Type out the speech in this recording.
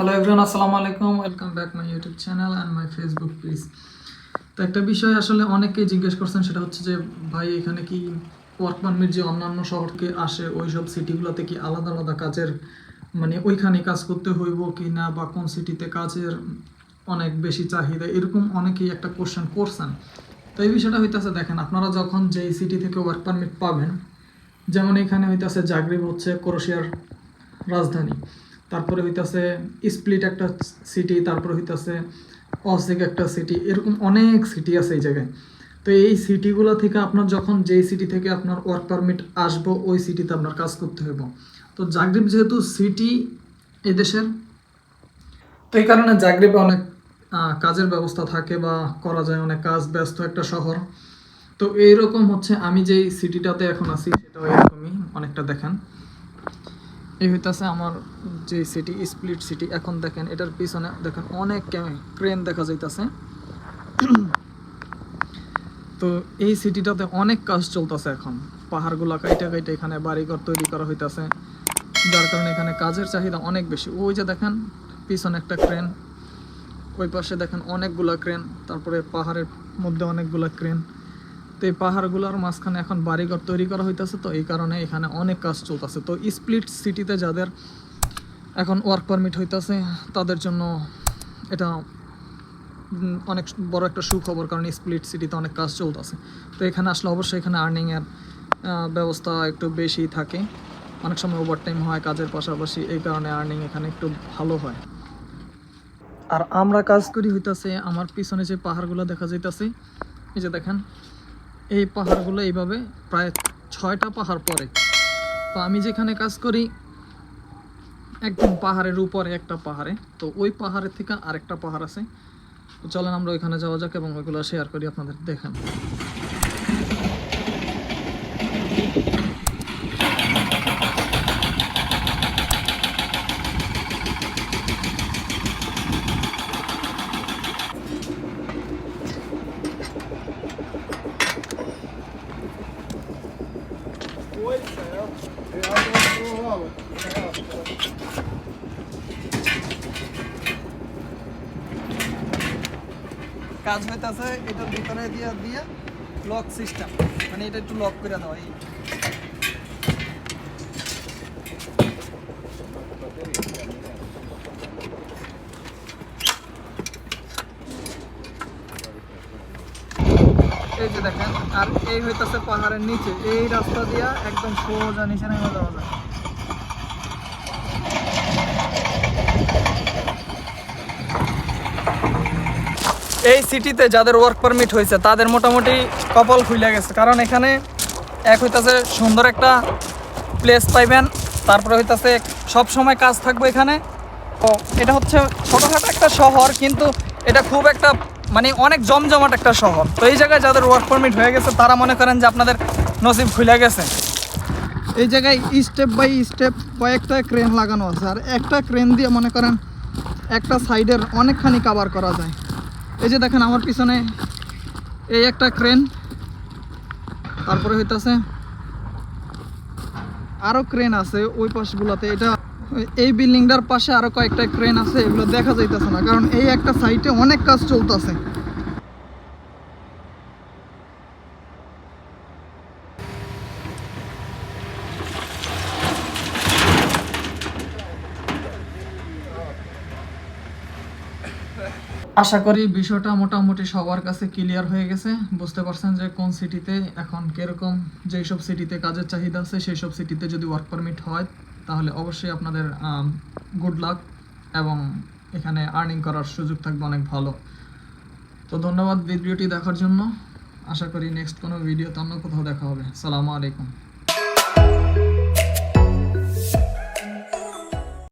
Hello everyone আসসালামু আলাইকুম। Welcome back my YouTube channel and my Facebook page তো একটা বিষয় আসলে অনেকেই জিজ্ঞেস করছেন, সেটা হচ্ছে যে, ভাই, এখানে কি ওয়ার্ক পারমিট যে অন্যান্য শহরকে আসে ওই সব সিটিগুলোতে কি আলাদা আলাদা কাজের মানে ওইখানে কাজ করতে হইব কি না বা কোন সিটিতে কাজের অনেক বেশি চাহিদা? এরকম অনেকেই একটা কোশ্চেন করছেন। তো এই বিষয়টা হইতেছে, দেখেন, আপনারা যখন যেই সিটি থেকে ওয়ার্ক পারমিট পাবেন, যেমন এখানে হইতেছে জাগরিব হচ্ছে ক্রোশিয়ার রাজধানী। তারপরে হইতাছে স্প্লিট একটা সিটি তারপরে হইতাছে অসিক একটা সিটি এরকম অনেক সিটি আছে এই জায়গায়। তো এই সিটিগুলো থেকে আপনার যখন যেই সিটি থেকে আপনার ওয়ার্ক পারমিট আসব, ওই সিটিতে আপনার কাজ করতে হইব। তো জাগরিব যেহেতু সিটি এদেশের তো এই কারণে জাগরিবে অনেক কাজের ব্যবস্থা থাকে বা করা যায়, অনেক কাজ, ব্যস্ত একটা শহর। তো এইরকম হচ্ছে আমি যেই সিটিটাতে এখন আছি, সেটাও এরকমই, অনেকটা দেখেন। এই হইতাছে আমার যে সিটি স্প্লিট সিটি এখন দেখেন, এটার পিছনে দেখেন অনেক ক্রেন দেখা যাইতাছে। তো এই সিটিটাতে অনেক কাজ চলতেছে এখন। পাহাড়গুলা কাইটা কাইটা এখানে বাড়িঘর তৈরি করা হইতাছে, যার কারণে এখানে কাজের চাহিদা অনেক বেশি। ওই যে দেখেন, পিছনে একটা ক্রেন ওই পাশে দেখেন অনেকগুলা ক্রেন তারপরে পাহাড়ের মধ্যে অনেকগুলা ক্রেন তো এই পাহাড়গুলোর মাঝখানে এখন বাড়িঘর তৈরি করা হইতেছে, তো এই কারণে এখানে অনেক কাজ চলতেছে। তো স্প্লিট সিটিতে যাদের এখন ওয়ার্ক পারমিট হইতাছে, তাদের জন্য এটা অনেক বড় একটা সুখবর, কারণ স্প্লিট সিটিতে অনেক কাজ চলতেছে। তো এখানে আসলে অবশ্যই এখানে আর্নিংয়ের ব্যবস্থা একটু বেশি থাকে। অনেক সময় ওভারটাইম হয় কাজের পাশাপাশি, এই কারণে আর্নিং এখানে একটু ভালো হয়। আর আমরা কাজ করি হইতাছে, আমার পিছনে যে পাহাড়গুলো দেখা যাইতাছে, এই যে দেখেন এই পাহাড়গুলো এইভাবে প্রায় ছয়টা পাহাড় পরে তো আমি যেখানে কাজ করি, একদম পাহাড়ের উপরে একটা পাহাড়ে। তো ওই পাহাড়ের থেকে আরেকটা পাহাড় আছে। তো চলেন আমরা ওইখানে যাওয়া যাক এবং ওইগুলো শেয়ার করি আপনাদের দেখেন। কাজ হইতাছে এটার ভিতরে দিয়ে দিয়ে লক সিস্টেম মানে এটা একটু লক করে দেওয়া এই যে দেখেন, আর এই হইতাছে পাহাড়ের নিচে। এই রাস্তা দিয়া একদম সোজা নিচে নেমে যাওয়া যায়। এই সিটিতে যাদের ওয়ার্ক পারমিট হয়েছে, তাদের মোটামুটি কপাল খুলে গেছে। কারণ এখানে এক হইতাছে সুন্দর একটা প্লেস পাইবেন, তারপরে হইতাছে সব সময় কাজ থাকবে এখানে। তো এটা হচ্ছে ছোটোখাটো একটা শহর, কিন্তু এটা খুব একটা মানে অনেক জমজমাট একটা শহর। তো এই জায়গায় যাদের ওয়ার্ক পারমিট হয়ে গেছে, তারা মনে করেন যে আপনাদের নসিব খুলে গেছে। এই জায়গায় স্টেপ বাই স্টেপ কয়েকটা ক্রেন লাগানো আছে, আর একটা ক্রেন দিয়ে মনে করেন একটা সাইডের অনেকখানি কাভার করা যায়। এই যে দেখেন আমার পিছনে এই একটা ক্রেন তারপরে হইতাছে আরও ক্রেন আছে ওই পাশগুলোতে। এটা এই বিল্ডিংটার পাশে আরও কয়েকটা ক্রেন আছে, এগুলো দেখা যাইতেছে না, কারণ এই একটা সাইটে অনেক কাজ চলতেছে। আশা করি বিষয়টা মোটামুটি সবার কাছে ক্লিয়ার হয়ে গেছে। বুঝতে পারছেন যে কোন সিটিতে এখন কীরকম যেই সব সিটিতে কাজের চাহিদা আছে সেই সব সিটিতে যদি ওয়ার্ক পারমিট হয় তাহলে অবশ্যই আপনাদের গুড লাক এবং এখানে আর্নিং করার সুযোগ থাকবে অনেক ভালো। তো ধন্যবাদ ভিডিওটি দেখার জন্য। আশা করি নেক্সট কোনো ভিডিও তো অন্য কোথাও দেখা হবে। সালামু আলাইকুম।